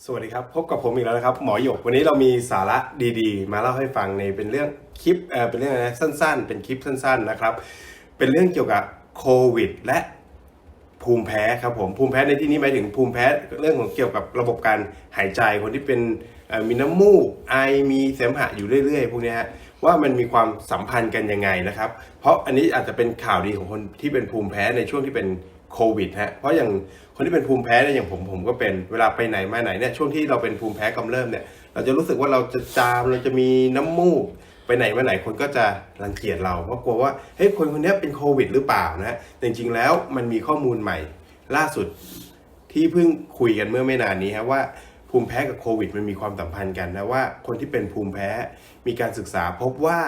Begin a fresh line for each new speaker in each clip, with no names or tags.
สวัสดีครับ พบกับผมอีกแล้วนะครับ หมอหยก วันนี้เรามีสาระดีๆ มาเล่าให้ฟังในเป็นเรื่องคลิปเออเป็นเรื่องอะไรนะสั้นๆ เป็นคลิปสั้นๆนะครับ เป็นเรื่องเกี่ยวกับโควิด และภูมิแพ้ครับผมภูมิแพ้ในที่นี้หมายถึงภูมิแพ้เรื่องของเกี่ยวกับระบบการหายใจคนที่เป็นมีน้ำมูกไอมีเสมหะอยู่เรื่อยๆพวกนี้ฮะว่ามันมีความสัมพันธ์กันยังไงนะครับ เพราะอันนี้อาจจะเป็นข่าวดีของคนที่เป็นภูมิแพ้ในช่วงที่เป็น โควิดฮะเพราะอย่างคนที่เป็นภูมิแพ้เนี่ยอย่างผมผมก็เป็นเวลาไปไหนมาไหนเนี่ยช่วงที่เราเป็นภูมิแพ้กำเริบเนี่ยเราจะรู้สึกว่าเราจะจามเราจะมีน้ำมูกไปไหนมาไหนคนก็จะรังเกียจเราเพราะกลัวว่าเฮ้ยคนคนนี้เป็นโควิดหรือเปล่านะฮะแต่จริงๆแล้วมันมีข้อมูลใหม่ ล่าสุดที่เพิ่งคุยกันเมื่อไม่นานนี้ฮะว่าภูมิแพ้กับโควิดมันมีความสัมพันธ์กันนะว่าคนที่เป็นภูมิแพ้มีการศึกษาพบว่า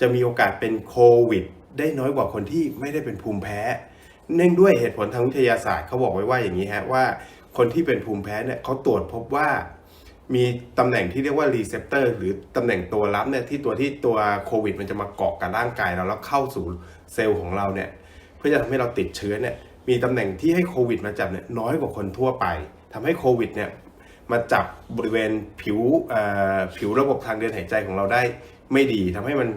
จะมีโอกาสเป็นโควิดได้น้อยกว่าคนที่ไม่ได้เป็นภูมิแพ้ เนื่องด้วยเหตุผลทางวิทยาศาสตร์เขาบอกไว้ว่าอย่างนี้ฮะว่า คนที่เป็นภูมิแพ้เนี่ยเขาตรวจพบว่ามีตำแหน่งที่เรียกว่ารีเซพเตอร์หรือตำแหน่งตัวรับเนี่ยที่ตัวที่ตัวโควิด มันจะมาเกาะกับร่างกายเราแล้วเข้าสู่เซลล์ของเราเนี่ยเพื่อจะทำให้เราติดเชื้อเนี่ยมีตำแหน่งที่ให้โควิดมาจับเนี่ยน้อยกว่าคนทั่วไปทำให้โควิดเนี่ยมาจับบริเวณผิวผิวระบบทางเดินหายใจของเราได้ไม่ดีทำให้มัน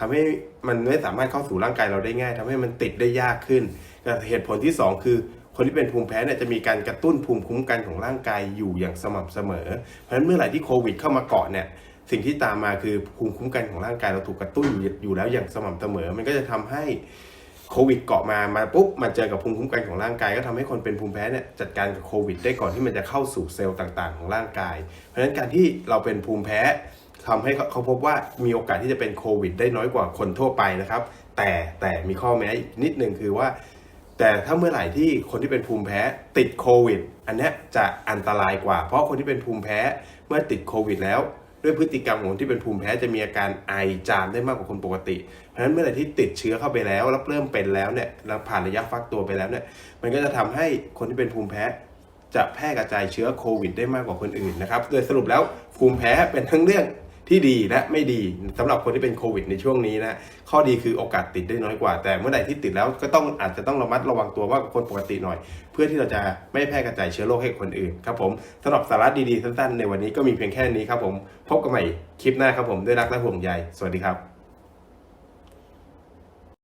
ทำให้มันไม่สามารถเข้าสู่ร่างกายเราได้ง่ายทำให้มันติดได้ยากขึ้น แต่เหตุผลที่สองคือ คนที่เป็นภูมิแพ้เนี่ยจะมีการกระตุ้นภูมิคุ้มกันของร่างกายอยู่อย่างสม่ำเสมอ เพราะฉะนั้นเมื่อไหร่ที่โควิดเข้ามาเกาะเนี่ยสิ่งที่ตามมาคือภูมิคุ้มกันของร่างกายเราถูกกระตุ้นอยู่อยู่แล้วอย่างสม่ำเสมอ มันก็จะทำให้โควิดเกาะมา มาปุ๊บ มาเจอกับภูมิคุ้มกันของร่างกาย ก็ทำให้คนเป็นภูมิแพ้เนี่ยจัดการกับโควิด ได้ก่อนที่มันจะเข้าสู่เซลล์ต่างๆ ของร่างกาย เพราะฉะนั้นการที่เราเป็นภูมิแพ้ทำให้เขาเขาพบว่ามีโอกาสที่จะเป็นโควิด ได้น้อยกว่าคนทั่วไปนะครับ แต่แต่มีข้อแม้อีกนิดนึงคือว่า แต่ถ้าเมื่อไหร่ที่คนที่เป็นภูมิแพ้ติดโควิด อันนี้จะอันตรายกว่า เพราะคนที่เป็นภูมิแพ้เมื่อติดโควิด แล้ว ด้วยพฤติกรรมของคนที่เป็นภูมิแพ้จะมีอาการไอจามได้มากกว่าคนปกติ เพราะฉะนั้นเมื่อไหร่ที่ติดเชื้อเข้าไปแล้วแล้วเริ่มเป็นแล้วเนี่ยแล้วผ่านระยะฟักตัวไปแล้วเนี่ยมันก็จะทำให้คนที่เป็นภูมิแพ้จะแพร่กระจายเชื้อโควิด ได้มากกว่าคนอื่นนะครับ โดยสรุปแล้วภูมิแพ้เป็นทั้งเรื่อง ที่ดีและไม่ดีสำหรับคนที่เป็นโควิดในช่วงนี้นะข้อดีคือโอกาสติดได้น้อยกว่า แต่เมื่อใดที่ติดแล้วก็ต้องอาจจะต้องระมัดระวังตัวว่าคนปกติหน่อย เพื่อที่เราจะไม่แพร่กระจายเชื้อโรคให้คนอื่นครับผมสำหรับสาระดีๆสั้นๆในวันนี้ก็มีเพียงแค่นี้ครับผมพบกันใหม่คลิปหน้าครับผมด้วยรักและห่วงใยสวัสดีครับ